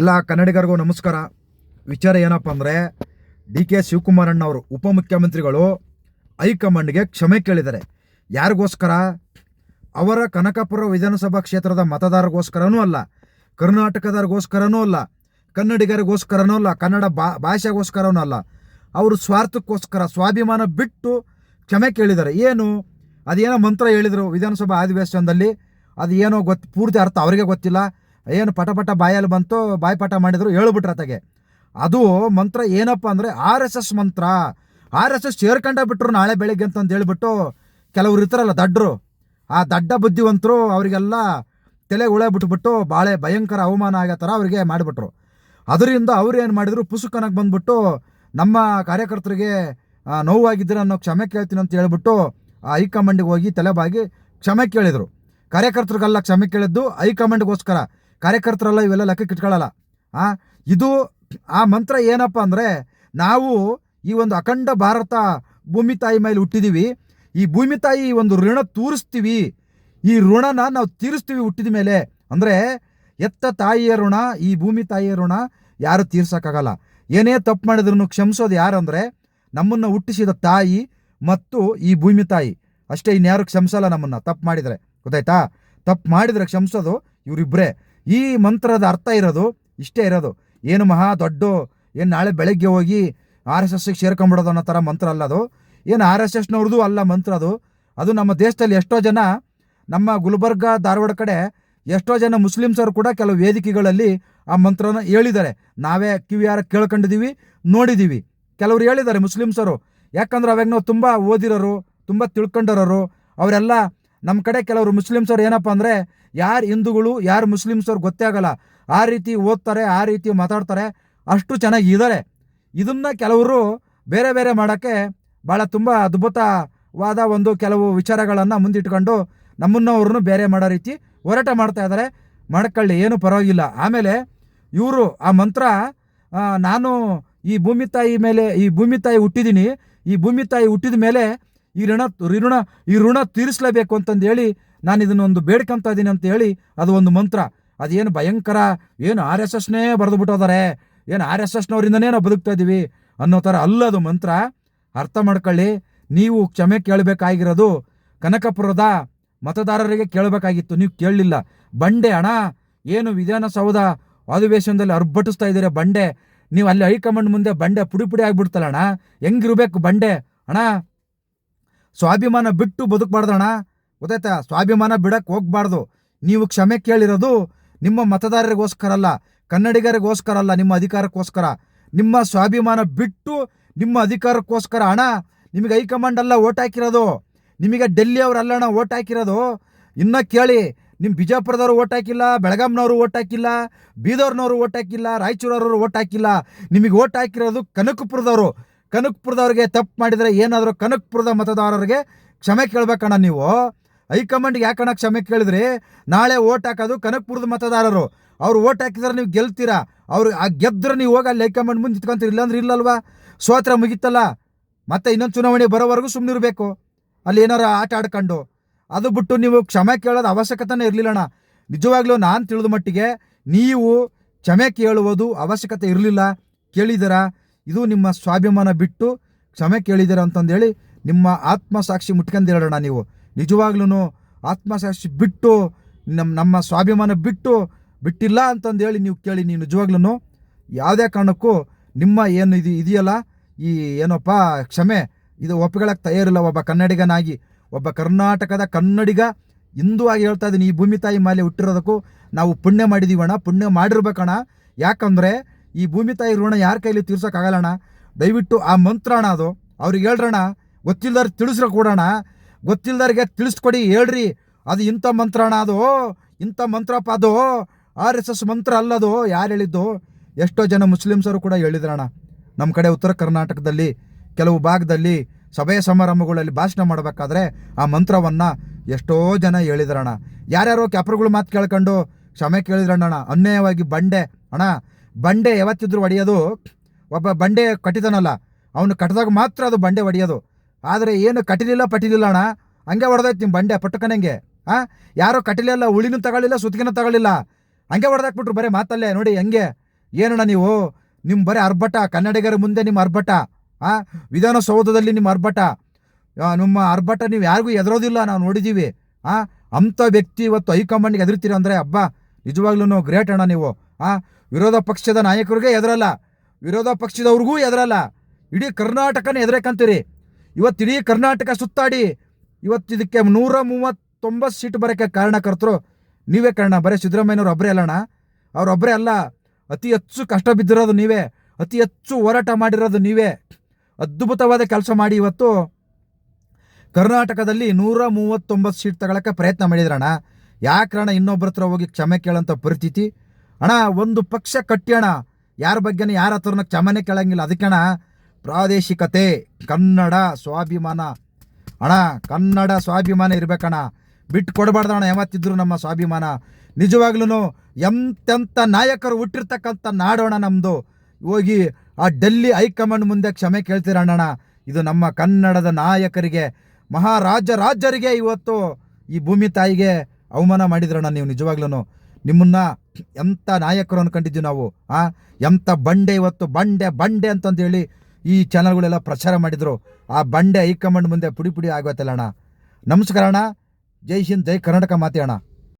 ಎಲ್ಲ ಕನ್ನಡಿಗರಿಗೂ ನಮಸ್ಕಾರ. ವಿಚಾರ ಏನಪ್ಪ ಅಂದರೆ, ಡಿ ಕೆ ಶಿವಕುಮಾರಣ್ಣವರು ಉಪಮುಖ್ಯಮಂತ್ರಿಗಳು ಹೈಕಮಾಂಡ್ಗೆ ಕ್ಷಮೆ ಕೇಳಿದ್ದಾರೆ. ಯಾರಿಗೋಸ್ಕರ? ಅವರ ಕನಕಪುರ ವಿಧಾನಸಭಾ ಕ್ಷೇತ್ರದ ಮತದಾರರಿಗೋಸ್ಕರನೂ ಅಲ್ಲ, ಕರ್ನಾಟಕದವ್ರಿಗೋಸ್ಕರನೂ ಅಲ್ಲ, ಕನ್ನಡಿಗರಿಗೋಸ್ಕರನೂ ಅಲ್ಲ, ಕನ್ನಡ ಬಾ ಭಾಷೆಗೋಸ್ಕರನೂ ಅಲ್ಲ, ಅವರು ಸ್ವಾರ್ಥಕ್ಕೋಸ್ಕರ, ಸ್ವಾಭಿಮಾನ ಬಿಟ್ಟು ಕ್ಷಮೆ ಕೇಳಿದ್ದಾರೆ. ಏನು? ಅದೇನೋ ಮಂತ್ರ ಹೇಳಿದರು ವಿಧಾನಸಭಾ ಅಧಿವೇಶನದಲ್ಲಿ ಅದು ಏನೋ ಗೊತ್ತು ಪೂರ್ತಿ ಅರ್ಥ ಅವರಿಗೆ ಗೊತ್ತಿಲ್ಲ. ಏನು ಪಟ ಪಟ ಬಾಯಲ್ಲಿ ಬಂತು ಬಾಯಿ ಮಾಡಿದ್ರು ಹೇಳ್ಬಿಟ್ರೆ ಅತಗೆ ಅದು ಮಂತ್ರ ಏನಪ್ಪ ಅಂದರೆ ಆರ್ ಎಸ್ ಎಸ್ ಮಂತ್ರ. ಆರ್ ಎಸ್ ಎಸ್ ಸೇರ್ಕೊಂಡ ಬಿಟ್ರು ನಾಳೆ ಬೆಳಿಗ್ಗೆ ಅಂತಂದು ಹೇಳ್ಬಿಟ್ಟು ಕೆಲವ್ರು ಇರ್ತಾರಲ್ಲ ದಡ್ಡರು ಆ ದಡ್ಡ ಬುದ್ಧಿವಂತರು ಅವರಿಗೆಲ್ಲ ತಲೆ ಉಳೆ ಬಿಟ್ಬಿಟ್ಟು ಭಾಳ ಭಯಂಕರ ಅವಮಾನ ಆಗೋ ಥರ ಅವರಿಗೆ ಮಾಡಿಬಿಟ್ರು. ಅದರಿಂದ ಅವ್ರು ಏನು ಮಾಡಿದ್ರು ಪುಸುಕನಾಗಿ ಬಂದ್ಬಿಟ್ಟು ನಮ್ಮ ಕಾರ್ಯಕರ್ತರಿಗೆ ನೋವಾಗಿದ್ದೀರ ಅನ್ನೋ ಕ್ಷಮೆ ಕೇಳ್ತೀನಿ ಅಂತ ಹೇಳ್ಬಿಟ್ಟು ಆ ಹೈಕಮಾಂಡಿಗೆ ಹೋಗಿ ತಲೆಬಾಗಿ ಕ್ಷಮೆ ಕೇಳಿದರು. ಕಾರ್ಯಕರ್ತರಿಗೆಲ್ಲ ಕ್ಷಮೆ ಕೇಳಿದ್ದು ಹೈಕಮಾಂಡ್ಗೋಸ್ಕರ. ಕಾರ್ಯಕರ್ತರೆಲ್ಲ, ಇವೆಲ್ಲ ಲೆಕ್ಕಕ್ಕೆ ಇಟ್ಕೊಳ್ಳಲ್ಲ. ಆ, ಇದು ಆ ಮಂತ್ರ ಏನಪ್ಪ ಅಂದರೆ, ನಾವು ಈ ಒಂದು ಅಖಂಡ ಭಾರತ ಭೂಮಿ ತಾಯಿ ಮೇಲೆ ಹುಟ್ಟಿದೀವಿ. ಈ ಭೂಮಿ ತಾಯಿ ಒಂದು ಋಣ ತೂರಿಸ್ತೀವಿ. ಈ ಋಣನ ನಾವು ತೀರಿಸ್ತೀವಿ ಹುಟ್ಟಿದ ಮೇಲೆ. ಅಂದರೆ ಎತ್ತ ತಾಯಿಯ ಋಣ, ಈ ಭೂಮಿ ತಾಯಿಯ ಋಣ ಯಾರು ತೀರ್ಸೋಕ್ಕಾಗಲ್ಲ. ಏನೇ ತಪ್ಪು ಮಾಡಿದ್ರು ಕ್ಷಮಿಸೋದು ಯಾರು ಅಂದರೆ, ನಮ್ಮನ್ನು ಹುಟ್ಟಿಸಿದ ತಾಯಿ ಮತ್ತು ಈ ಭೂಮಿ ತಾಯಿ. ಅಷ್ಟೇ ಇನ್ಯಾರು ಕ್ಷಮಿಸಲ್ಲ ನಮ್ಮನ್ನು, ತಪ್ಪು ಮಾಡಿದರೆ. ಗೊತ್ತಾಯ್ತಾ? ತಪ್ಪು ಮಾಡಿದರೆ ಕ್ಷಮಿಸೋದು ಇವರಿಬ್ಬರೇ ಈ ಮಂತ್ರದ ಅರ್ಥ ಇರೋದು ಇಷ್ಟೇ ಇರೋದು. ಏನು ಮಹಾ ದೊಡ್ಡ, ಏನು ನಾಳೆ ಬೆಳಗ್ಗೆ ಹೋಗಿ ಆರ್ ಎಸ್ ಎಸ್ಗೆ ಸೇರ್ಕೊಂಬಿಡೋದು ಅನ್ನೋ ಥರ ಮಂತ್ರ ಅಲ್ಲ ಅದು. ಏನು ಆರ್ ಎಸ್ ಎಸ್ನವ್ರದ್ದು ಅಲ್ಲ ಮಂತ್ರ ಅದು. ಅದು ನಮ್ಮ ದೇಶದಲ್ಲಿ ಎಷ್ಟೋ ಜನ, ನಮ್ಮ ಗುಲ್ಬರ್ಗ, ಧಾರವಾಡ ಕಡೆ ಎಷ್ಟೋ ಜನ ಮುಸ್ಲಿಮ್ಸರು ಕೂಡ ಕೆಲವು ವೇದಿಕೆಗಳಲ್ಲಿ ಆ ಮಂತ್ರನ ಹೇಳಿದ್ದಾರೆ. ನಾವೇ ಕಿವಿಯಾರ ಕೇಳ್ಕೊಂಡಿದ್ದೀವಿ, ನೋಡಿದ್ದೀವಿ. ಕೆಲವರು ಹೇಳಿದ್ದಾರೆ ಮುಸ್ಲಿಮ್ಸರು. ಯಾಕಂದ್ರೆ ಅವಾಗ ನಾವು ತುಂಬ ಓದಿರೋರು, ತುಂಬ ತಿಳ್ಕೊಂಡಿರೋರು. ಅವರೆಲ್ಲ ನಮ್ಮ ಕಡೆ ಕೆಲವರು ಮುಸ್ಲಿಮ್ಸರು ಏನಪ್ಪ ಅಂದರೆ, ಯಾರು ಹಿಂದೂಗಳು, ಯಾರು ಮುಸ್ಲಿಮ್ಸರು ಗೊತ್ತೇ ಆಗಲ್ಲ. ಆ ರೀತಿ ಓದ್ತಾರೆ, ಆ ರೀತಿ ಮಾತಾಡ್ತಾರೆ, ಅಷ್ಟು ಚೆನ್ನಾಗಿ ಇದ್ದಾರೆ ಇದನ್ನ ಕೆಲವರು ಬೇರೆ ಬೇರೆ ಮಾಡೋಕ್ಕೆ ಭಾಳ ತುಂಬ ಅದ್ಭುತವಾದ ಒಂದು ಕೆಲವು ವಿಚಾರಗಳನ್ನು ಮುಂದಿಟ್ಕೊಂಡು ನಮ್ಮನ್ನು ಅವ್ರನ್ನೂ ಬೇರೆ ಮಾಡೋ ರೀತಿ ಹೋರಾಟ ಮಾಡ್ತಾ ಇದ್ದಾರೆ ಮಾಡ್ಕೊಳ್ಳಿ, ಏನು ಪರವಾಗಿಲ್ಲ. ಆಮೇಲೆ ಇವರು ಆ ಮಂತ್ರ ನಾನು ಈ ಭೂಮಿ ತಾಯಿ ಮೇಲೆ, ಈ ಭೂಮಿ ತಾಯಿ ಹುಟ್ಟಿದ್ದೀನಿ ಈ ಭೂಮಿ ತಾಯಿ ಹುಟ್ಟಿದ ಮೇಲೆ ಈ ಋಣ ಋಣ ಈ ಋಣ ತೀರಿಸಲೇಬೇಕು ಅಂತಂದು ಹೇಳಿ ನಾನು ಇದನ್ನೊಂದು ಬೇಡ್ಕೊಂತ ಇದ್ದೀನಿ ಅಂತ ಹೇಳಿ ಅದು ಒಂದು ಮಂತ್ರ. ಅದೇನು ಭಯಂಕರ, ಏನು ಆರ್ ಎಸ್ ಎಸ್ನೇ ಬರೆದು ಬಿಟ್ಟೋದಾರೆ ಏನು ಆರ್ ಎಸ್ ಎಸ್ನವರಿಂದನೇ ನಾವು ಬದುಕ್ತಾ ಇದ್ದೀವಿ ಅನ್ನೋ ಥರ ಅಲ್ಲದು ಮಂತ್ರ. ಅರ್ಥ ಮಾಡ್ಕೊಳ್ಳಿ, ನೀವು ಕ್ಷಮೆ ಕೇಳಬೇಕಾಗಿರೋದು ಕನಕಪುರದ ಮತದಾರರಿಗೆ ಕೇಳಬೇಕಾಗಿತ್ತು, ನೀವು ಕೇಳಲಿಲ್ಲ. ಬಂಡೆ ಹಣ ಏನು ವಿಧಾನಸೌಧ ಅಧಿವೇಶನದಲ್ಲಿ ಅರ್ಭಟಿಸ್ತಾ ಇದ್ದೀರ ಬಂಡೆ, ನೀವು ಅಲ್ಲಿ ಹೈಕಮಾಂಡ್ ಮುಂದೆ ಬಂಡೆ ಪುಡಿ ಪುಡಿ ಆಗ್ಬಿಡ್ತಲ್ಲ ಅಣ್ಣ, ಹೆಂಗಿರ್ಬೇಕು ಬಂಡೆ? ಅಣ್ಣ ಸ್ವಾಭಿಮಾನ ಬಿಟ್ಟು ಬದುಕಬಾರ್ದಣ್ಣ. ಗೊತ್ತಾಯ್ತಾ? ಸ್ವಾಭಿಮಾನ ಬಿಡಕ್ಕೆ ಹೋಗ್ಬಾರ್ದು. ನೀವು ಕ್ಷಮೆ ಕೇಳಿರೋದು ನಿಮ್ಮ ಮತದಾರರಿಗೋಸ್ಕರ ಅಲ್ಲ ಕನ್ನಡಿಗರಿಗೋಸ್ಕರ ಅಲ್ಲ ನಿಮ್ಮ ಅಧಿಕಾರಕ್ಕೋಸ್ಕರ. ನಿಮ್ಮ ಸ್ವಾಭಿಮಾನ ಬಿಟ್ಟು ನಿಮ್ಮ ಅಧಿಕಾರಕ್ಕೋಸ್ಕರ, ಅಣ್ಣ. ನಿಮಗೆ ಹೈಕಮಾಂಡ್ ಅಲ್ಲ ಓಟ್ ಹಾಕಿರೋದು. ನಿಮಗೆ ಡೆಲ್ಲಿ ಅವರಲ್ಲಣ್ಣ ಓಟ್ ಹಾಕಿರೋದು. ಇನ್ನ ಕೇಳಿ ನಿಮ್ಮ ಬಿಜಾಪುರದವರು ಓಟ್ ಹಾಕಿಲ್ಲ, ಬೆಳಗಾಂನವರು ಓಟ್ ಹಾಕಿಲ್ಲ, ಬೀದರ್ನವರು ಓಟ್ ಹಾಕಿಲ್ಲ, ರಾಯಚೂರವರು ಓಟ್ ಹಾಕಿಲ್ಲ. ನಿಮಗೆ ಓಟ್ ಹಾಕಿರೋದು ಕನಕಪುರದವರು. ಕನಕಪುರದವ್ರಿಗೆ ತಪ್ಪು ಮಾಡಿದರೆ ಏನಾದರೂ ಕನಕಪುರದ ಮತದಾರರಿಗೆ ಕ್ಷಮೆ ಕೇಳಬೇಕಣ್ಣ ನೀವು. ಹೈಕಮಾಂಡ್ಗೆ ಯಾಕಣ್ಣ ಕ್ಷಮೆ ಕೇಳಿದ್ರಿ? ನಾಳೆ ಓಟ್ ಹಾಕೋದು ಕನಕಪುರದ ಮತದಾರರು. ಅವ್ರು ಓಟ್ ಹಾಕಿದ್ರೆ ನೀವು ಗೆಲ್ತೀರಾ? ಅವ್ರು ಆ ಗೆದ್ದರೆ ನೀವು ಹೋಗಿ ಅಲ್ಲಿ ಹೈಕಮಾಂಡ್ ಮುಂದೆ ನಿಂತ್ಕೊಂತೀರಿ, ಇಲ್ಲಾಂದ್ರೆ ಇಲ್ಲಲ್ವಾ? ಸೋತ್ರ ಮುಗಿತಲ್ಲ. ಮತ್ತೆ ಇನ್ನೊಂದು ಚುನಾವಣೆ ಬರೋವರೆಗೂ ಸುಮ್ಮನಿರಬೇಕು ಅಲ್ಲಿ ಏನಾರು ಆಟ ಆಡ್ಕೊಂಡು. ಅದು ಬಿಟ್ಟು ನೀವು ಕ್ಷಮೆ ಕೇಳೋದು ಅವಶ್ಯಕತೆನೇ ಇರಲಿಲ್ಲಣ್ಣ. ನಿಜವಾಗ್ಲೂ ನಾನು ತಿಳಿದ ಮಟ್ಟಿಗೆ ನೀವು ಕ್ಷಮೆ ಕೇಳುವುದು ಅವಶ್ಯಕತೆ ಇರಲಿಲ್ಲ. ಕೇಳಿದ್ದೀರಾ? ಇದು ನಿಮ್ಮ ಸ್ವಾಭಿಮಾನ ಬಿಟ್ಟು ಕ್ಷಮೆ ಕೇಳಿದ್ದೀರ ಅಂತಂದೇಳಿ ನಿಮ್ಮ ಆತ್ಮಸಾಕ್ಷಿ ಮುಟ್ಕೊಂಡಿರೋಣ ನೀವು. ನಿಜವಾಗ್ಲೂ ಆತ್ಮಸಾಕ್ಷಿ ಬಿಟ್ಟು ನಮ್ಮ ನಮ್ಮ ಸ್ವಾಭಿಮಾನ ಬಿಟ್ಟು, ಬಿಟ್ಟಿಲ್ಲ ಅಂತಂದೇಳಿ ನೀವು ಕೇಳಿ, ನೀವು ನಿಜವಾಗ್ಲೂ ಯಾವುದೇ ಕಾರಣಕ್ಕೂ ನಿಮ್ಮ ಏನು ಇದು ಇದೆಯಲ್ಲ, ಈ ಏನಪ್ಪ, ಕ್ಷಮೆ, ಇದು ಒಪ್ಪಿಕೊಳ್ಳಕ್ಕೆ ತಯಾರಿಲ್ಲ ಒಬ್ಬ ಕನ್ನಡಿಗನಾಗಿ. ಒಬ್ಬ ಕರ್ನಾಟಕದ ಕನ್ನಡಿಗ ಹಿಂದೂ ಆಗಿ ಹೇಳ್ತಾ ಇದ್ದೀನಿ, ಈ ಭೂಮಿ ತಾಯಿ ಮೇಲೆ ಹುಟ್ಟಿರೋದಕ್ಕೂ ನಾವು ಪುಣ್ಯ ಮಾಡಿದೀವಣ್ಣ, ಪುಣ್ಯ ಮಾಡಿರ್ಬೇಕಣ್ಣ. ಯಾಕಂದರೆ ಈ ಭೂಮಿ ತಾಯಿ ಋಣ ಯಾರ ಕೈಲಿ ತೀರ್ಸೋಕ್ಕಾಗಲ್ಲಣ್ಣ ದಯವಿಟ್ಟು ಆ ಮಂತ್ರ ಅಣ್ಣ ಅದು. ಅವ್ರಿಗೆ ಹೇಳ್ರಣ್ಣ ಗೊತ್ತಿಲ್ದಾರ ತಿಳಿಸ್ರ ಕೊಡೋಣ ಗೊತ್ತಿಲ್ಲದವ್ರಿಗೆ ತಿಳಿಸ್ಕೊಡಿ, ಹೇಳ್ರಿ. ಅದು ಇಂಥ ಮಂತ್ರ ಅಣ್ಣ ಅದು. ಇಂಥ ಮಂತ್ರಪ್ಪ ಅದು. ಆರ್ ಎಸ್ ಎಸ್ ಮಂತ್ರ ಅಲ್ಲದು. ಯಾರು ಹೇಳಿದ್ದು? ಎಷ್ಟೋ ಜನ ಮುಸ್ಲಿಮ್ಸರು ಕೂಡ ಹೇಳಿದ್ರಣ್ಣ. ನಮ್ಮ ಕಡೆ ಉತ್ತರ ಕರ್ನಾಟಕದಲ್ಲಿ, ಕೆಲವು ಭಾಗದಲ್ಲಿ ಸಭೆ ಸಮಾರಂಭಗಳಲ್ಲಿ ಭಾಷಣ ಮಾಡಬೇಕಾದ್ರೆ ಆ ಮಂತ್ರವನ್ನು ಎಷ್ಟೋ ಜನ ಹೇಳಿದ್ರಣ್ಣ. ಯಾರ್ಯಾರೋ ಕ್ಯಾಪ್ರುಗಳು ಮಾತು ಕೇಳ್ಕೊಂಡು ಕ್ಷಮೆ ಕೇಳಿದ್ರಣ್ಣ ಅನ್ಯಾಯವಾಗಿ ಬಂಡೆ, ಅಣ್ಣ. ಬಂಡೆ ಯಾವತ್ತಿದ್ರು ಹೊಡೆಯೋದು ಒಬ್ಬ ಬಂಡೆ ಕಟ್ಟಿದನಲ್ಲ, ಅವನು ಕಟ್ಟಿದಾಗ ಮಾತ್ರ ಅದು ಬಂಡೆ ಹೊಡೆಯೋದು ಆದರೆ ಏನು ಕಟ್ಟಿಲಿಲ್ಲ, ಪಟ್ಟಿಲಿಲ್ಲ ಅಣ್ಣ. ಹಂಗೆ ಹೊಡೆದಾಯ್ತು ನಿಮ್ಮ ಬಂಡೆ ಪಟ್ಟಕನಂಗೆ ಹಾಂ ಯಾರೋ ಕಟ್ಟಿಲಿಲ್ಲ ಉಳಿನೂ ತಗೊಳ್ಳಿಲ್ಲ, ಸುತ್ತಿಗೆನೂ ತಗೊಳ್ಳಿಲ್ಲ. ಹಂಗೆ ಹೊಡೆದಾಕ್ಬಿಟ್ರು ಬರೀ ಮಾತಲ್ಲೇ, ನೋಡಿ ಹೆಂಗೆ. ಏನಣ್ಣ ನೀವು? ನಿಮ್ಮ ಬರೀ ಅರ್ಭಟ, ಕನ್ನಡಿಗರ ಮುಂದೆ ನಿಮ್ಮ ಅರ್ಭಟ. ಆ? ವಿಧಾನಸೌಧದಲ್ಲಿ ನಿಮ್ಮ ಅರ್ಭಟ. ನಿಮ್ಮ ಅರ್ಭಟ ನೀವು ಯಾರಿಗೂ ಎದುರೋದಿಲ್ಲ ನಾವು ನೋಡಿದ್ದೀವಿ ಆ? ಅಂಥ ವ್ಯಕ್ತಿ ಇವತ್ತು ಹೈಕಮಾಂಡ್ಗೆ ಎದುರ್ತೀರ ಅಂದರೆ ಹಬ್ಬ ನಿಜವಾಗ್ಲೂ ಗ್ರೇಟ್ ಅಣ್ಣ ನೀವು. ಆ? ವಿರೋಧ ಪಕ್ಷದ ನಾಯಕರಿಗೆ ಎದುರಲ್ಲ. ವಿರೋಧ ಪಕ್ಷದವ್ರಿಗೂ ಎದುರಲ್ಲ. ಇಡೀ ಕರ್ನಾಟಕನೇ ಎದುರೇಕಂತೀರಿ ಇವತ್ತು ಇಡೀ ಕರ್ನಾಟಕ ಸುತ್ತಾಡಿ, ಇವತ್ತು ಇದಕ್ಕೆ ನೂರ ಮೂವತ್ತೊಂಬತ್ತು ಸೀಟ್ ಬರೋಕ್ಕೆ ಕಾರಣಕರ್ತರು ನೀವೇ ಕಾರಣ. ಬರೀ ಸಿದ್ದರಾಮಯ್ಯನವ್ರು ಒಬ್ಬರೇ ಅಲ್ಲಣ್ಣ. ಅವರೊಬ್ಬರೇ ಅಲ್ಲ. ಅತಿ ಹೆಚ್ಚು ಕಷ್ಟ ಬಿದ್ದಿರೋದು ನೀವೇ. ಅತಿ ಹೆಚ್ಚು ಹೋರಾಟ ಮಾಡಿರೋದು ನೀವೇ. ಅದ್ಭುತವಾದ ಕೆಲಸ ಮಾಡಿ ಇವತ್ತು ಕರ್ನಾಟಕದಲ್ಲಿ ನೂರ ಮೂವತ್ತೊಂಬತ್ತು ಸೀಟ್ ತಗೊಳಕ್ಕೆ ಪ್ರಯತ್ನ ಮಾಡಿದ್ರಣ್ಣ. ಯಾಕಣ್ಣ ಇನ್ನೊಬ್ಬರ ಹತ್ರ ಹೋಗಿ ಕ್ಷಮೆ ಕೇಳೋಂಥ ಪರಿಸ್ಥಿತಿ. ಅಣ್ಣ, ಒಂದು ಪಕ್ಷ ಕಟ್ಟಿಯಣ ಯಾರ ಬಗ್ಗೆನೂ ಯಾರ ಹತ್ರ ಕ್ಷಮನೆ ಕೇಳಂಗಿಲ್ಲ. ಅದಕ್ಕಣ ಪ್ರಾದೇಶಿಕತೆ, ಕನ್ನಡ ಸ್ವಾಭಿಮಾನ. ಅಣ್ಣ, ಕನ್ನಡ ಸ್ವಾಭಿಮಾನ ಇರ್ಬೇಕಣ್ಣ. ಬಿಟ್ಟು ಕೊಡಬಾರ್ದಣ್ಣ ಯಾವತ್ತಿದ್ರು ನಮ್ಮ ಸ್ವಾಭಿಮಾನ. ನಿಜವಾಗ್ಲೂ ಎಂತೆಂಥ ನಾಯಕರು ಹುಟ್ಟಿರ್ತಕ್ಕಂಥ ನಾಡೋಣ ನಮ್ಮದು ಹೋಗಿ ಆ ಡೆಲ್ಲಿ ಹೈಕಮಾಂಡ್ ಮುಂದೆ ಕ್ಷಮೆ ಕೇಳ್ತೀರಣ್ಣ ಇದು ನಮ್ಮ ಕನ್ನಡದ ನಾಯಕರಿಗೆ, ಮಹಾರಾಜ ರಾಜರಿಗೆ ಇವತ್ತು ಈ ಭೂಮಿ ತಾಯಿಗೆ ಅವಮಾನ ಮಾಡಿದ್ರಣ್ಣ ನೀವು ನಿಜವಾಗ್ಲೂ ನಿಮ್ಮನ್ನ ಎಂಥ ನಾಯಕರು ಅಂದ್ಕೊಂಡಿದ್ದೀವಿ ನಾವು, ಆ? ಎಂಥ ಬಂಡೆ ಇವತ್ತು, ಬಂಡೆ ಬಂಡೆ ಅಂತಂದೇಳಿ ಈ ಚಾನಲ್ಗಳೆಲ್ಲ ಪ್ರಚಾರ ಮಾಡಿದರು. ಆ ಬಂಡೆ ಹೈಕಮಾಂಡ್ ಮುಂದೆ ಪುಡಿ ಪುಡಿ ಆಗುತ್ತಲ್ಲ ಅಣ್ಣ. ನಮಸ್ಕಾರ ಅಣ್ಣ. ಜೈ ಹಿಂದ್, ಜೈ ಕರ್ನಾಟಕ ಮಾತೆ ಅಣ್ಣ.